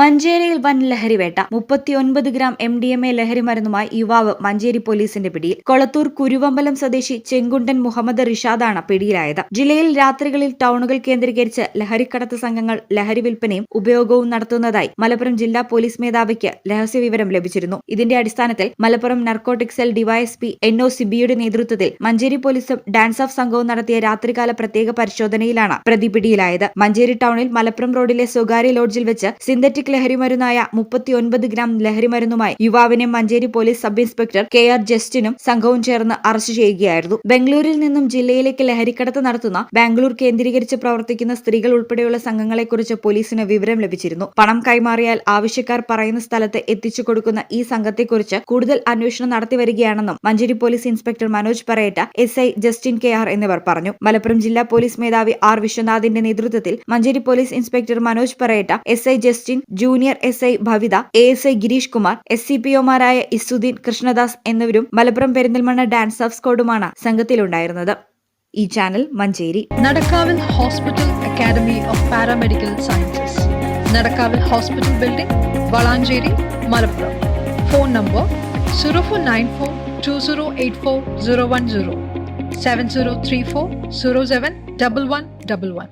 മഞ്ചേരിയിൽ വൻ ലഹരിവേട്ട മുപ്പത്തിയൊൻപത് gram M D M A ലഹരി മരുന്നുമായി യുവാവ് മഞ്ചേരി പോലീസിന്റെ പിടിയിൽ. കൊളത്തൂർ കുരുവമ്പലം സ്വദേശി ചെങ്കുണ്ടൻ മുഹമ്മദ് റിഷാദാണ് പിടിയിലായത്. ജില്ലയിൽ രാത്രികളിൽ ടൗണുകൾ കേന്ദ്രീകരിച്ച് ലഹരിക്കടത്ത് സംഘങ്ങൾ ലഹരി വിൽപ്പനയും ഉപയോഗവും നടത്തുന്നതായി മലപ്പുറം ജില്ലാ പോലീസ് മേധാവിക്ക് രഹസ്യ വിവരം ലഭിച്ചിരുന്നു. ഇതിന്റെ അടിസ്ഥാനത്തിൽ Malappuram narcotic cell DYSP N O സിബിയുടെ നേതൃത്വത്തിൽ മഞ്ചേരി പോലീസും ഡാൻസ് ഓഫ് സംഘവും നടത്തിയ രാത്രികാല പ്രത്യേക പരിശോധനയിലാണ് പ്രതി പിടിയിലായത് മഞ്ചേരി ടൗണിൽ മലപ്പുറം റോഡിലെ സ്വകാര്യ ലോഡ്ജിൽ വെച്ച് സിന്തറ്റിക് ലഹരിമരുന്നായ മുപ്പത്തിയൊൻപത് ഗ്രാം ലഹരിമരുന്നുമായി യുവാവിനെ Manjeri police sub inspector K R ജസ്റ്റിനും സംഘവും ചേർന്ന് അറസ്റ്റ് ചെയ്യുകയായിരുന്നു. ബംഗളൂരിൽ നിന്നും ജില്ലയിലേക്ക് ലഹരിക്കടത്ത് നടത്തുന്ന ബാംഗ്ലൂർ കേന്ദ്രീകരിച്ച് പ്രവർത്തിക്കുന്ന സ്ത്രീകൾ ഉൾപ്പെടെയുള്ള സംഘങ്ങളെക്കുറിച്ച് പോലീസിന് വിവരം ലഭിച്ചിരുന്നു. പണം കൈമാറിയാൽ ആവശ്യക്കാർ പറയുന്ന സ്ഥലത്ത് എത്തിച്ചു കൊടുക്കുന്ന ഈ സംഘത്തെക്കുറിച്ച് കൂടുതൽ അന്വേഷണം നടത്തിവരികയാണെന്നും Manjeri police inspector Manoj Parayetta S I Justin K R എന്നിവർ പറഞ്ഞു. മലപ്പുറം ജില്ലാ പോലീസ് മേധാവി ആർ വിശ്വനാഥിന്റെ നേതൃത്വത്തിൽ Manjeri police inspector Manoj Parayetta S I Justin junior S I Bhavitha A S I Girish Kumar S C P ഒമാരായ Izzuddin Krishnadas എന്നിവരും Malappuram Perinthalmanna DANSAF സ്കോഡുമാണ് സംഘത്തിലുണ്ടായിരുന്നത്. ഈ channel Manjeri. Nadakkavil hospital academy of paramedical sciences. Nadakkavil hospital building Valanchery Malappuram. Phone number zero four nine four two zero eight four zero one zero. Seven zero three four zero seven double one double one.